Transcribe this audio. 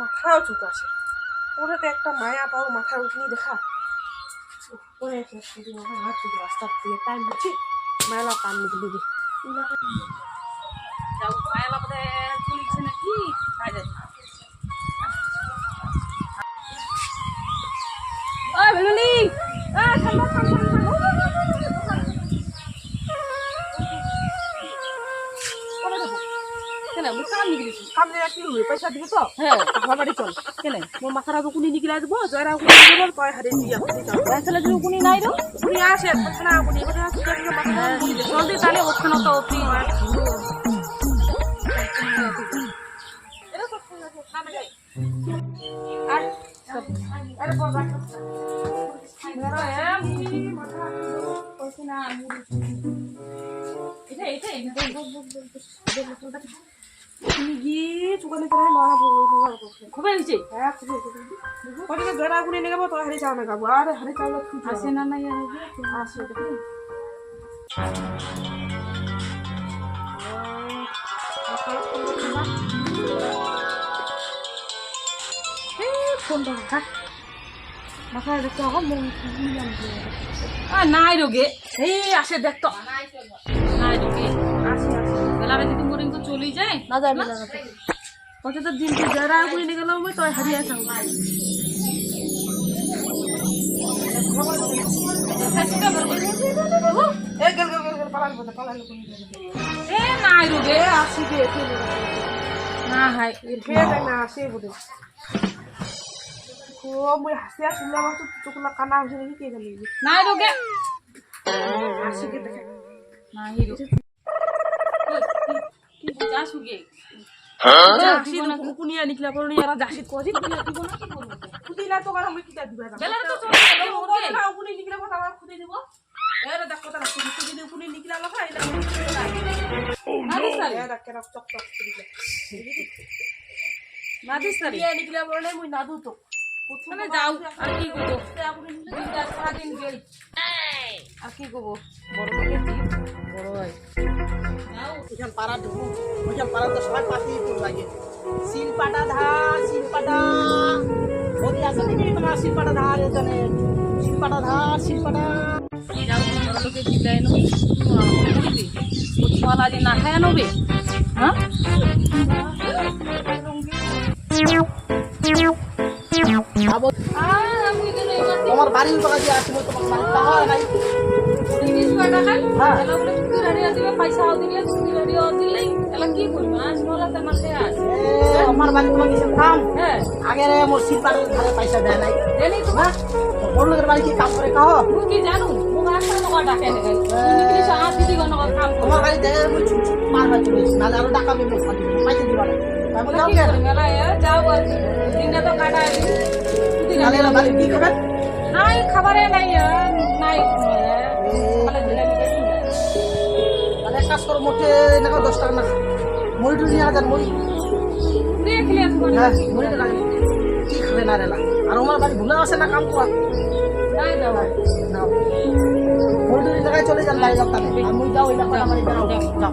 মাথাও চুক আছে। ওরে তো একটা মায়া পাও মাথার উঠনি দেখা। ওরে হাত চুক রাস্তা দিয়ে টাইম হচ্ছে মায়ালা কান নিকলি দি মায়ালা বোধ চলিছে নাকি? ঠান্ডা কেন আমি কাম নিগিয়েছি সামনে কি হই পয়সা দিবি তো? হ্যাঁ। আমার বাড়ি চল। কেন মোর মাথাটা তো কুনি নিকলাই দিব জয়রা কুনি দিব তয় হারে দিয়া যাও পয়সা যদি কোনি নাই রো কুনি আসে কথা কুনি মাথা কুনি দে তাহলে ওখানে তো অতি এটা তো সামনে যাই আর আরে বাবা মেরা এম মাথা এটা এটা এটা করে হয়েছে হ্যাঁ নিয়ে যাব তো চাও না আর আসে না না। ইয়ার আসে ফোনটা থাক মাথায় দেখতে হবে মন নাই রোগে। এই আসে দেখ তো। নাই রোগে। বেলারে যদি মরিং তো চলি যায় না যাবে না কত তো দিন তুই যারা করে নিয়ে গেলাম তো হারিয়ে চাও এ গেল গেল গেল পালান বলে পালান এ নাই রোগে এ আসি গে না হাই না। আসে বলে মই হাসি আসলে আমার তো চোখলা কানা হয়েছে নাকি নাই দেখে। নাই কি যা সুগে আসি না কুকুনিয়া নিকলা পড়নি কোজি দিব না কি করব খুদিলা তো কারণ আমি কিটা দিবা বেলারে তো চলি যাবে রোগে না কুনি নিকলা কথা আমার খুদি দিব এর দেখ কথা রাখি খুদি দিব নিকলা লখা এটা নাদিস তারি এ দেখ কেন চক চক করে নাদিস তারি ইয়া নিকলা পড়লে মুই নাদু তো মানে যাও আর কি করব সারাদিন গেল আর কি করব বড় বড় হয় ওইখান পাড়া ঢুকু ওইখান পাড়া তো সবাই পাশেই তো লাগে শিলপাটা ধার শিলপাটা ওদি আছে নাকি তোমার শিলপাটা ধার এখানে শিলপাটা ধার শিলপাটা যাও বড় লোকে বিদায় নো ছলা যে না খায় নবে হ্যাঁ আবার আর আমি কেন এবার তোমার বাড়ির টাকা দিয়ে আসলে তোমার বাড়ির টাকা নাই হ্যাঁ। বলে পয়সাও দিলে চুক্তি হারিয়ে দিলে এলা কি করব আজ তেনা খেয়ে আস এ, আমার বাড়ি তোমার কিছু কাম? হ্যাঁ। আগে মোর শিলপাটার ধারে পয়সা দেয় নাই। জানি তো। হ্যাঁ? ওর লোকের বাড়ি কি কাম করে কাহ তুই কি জানো? মুখ আসা নকা ডাকে নে নিকলি সাহা দিদি গণ কাম তোমার বাড়ি দেখে মুই ছুট ছুট মারবার চলে এসেছি। নাহলে আরও পয়সা দিবা না। তাই কি করে মেলা যাও আর দিনটা তো কাটায় দিন। তুই বাড়ি কি খাবেন নাই খাবারে নাই নাই। কাজ করো মোটে এনেকা দশ টাকা না। মুড়িটু নিয়ে যান মুড়ি। হ্যাঁ মুড়িটা লাগে। কি খাবে না রেলা আর আমার বাড়ি ভুলে আছে না কাম করা। নাই দাও না। মুড়ি টুড়ি জায়গায় চলে যান বাড়ি যাও তাহলে মুড়ি যাও ওইটা যাও যাও।